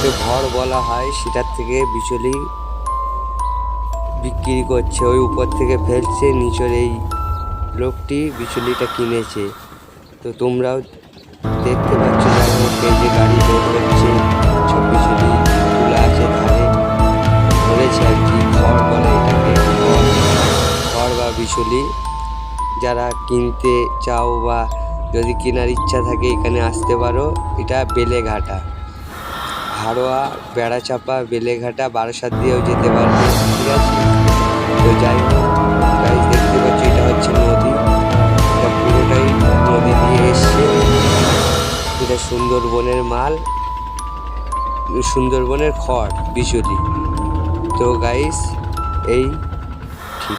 যায় সেটার থেকে বিচুলি বিক্রি করছে। ওই উপর থেকে ফেলছে, নিচের এই লোকটি বিচুলিটা কিনেছে। তো তোমরাও দেখতে পাচ্ছ যে গাড়ি বের করছে, সব তুলে আছে ধারে ধরেছে আর কি। খড় বলে এটাকে। খড় বা বিচুলি, যারা কিনতে চাও বা যদি কেনার ইচ্ছা থাকে, এখানে আসতে পারো। এটা বেলেঘাটা। হাড়োয়া বেড়াচাপা, বেলেঘাটা, বারাসাত দিয়েও যেতে পারবে ঠিক আছে তো যাই হোক দেখতে পাচ্ছি, এটা হচ্ছে নদী। এটা পুরোটাই নদী দিয়ে এসছে। এটা সুন্দরবনের মাল, সুন্দরবনের খড়, বিচুলি। তো গাইস এই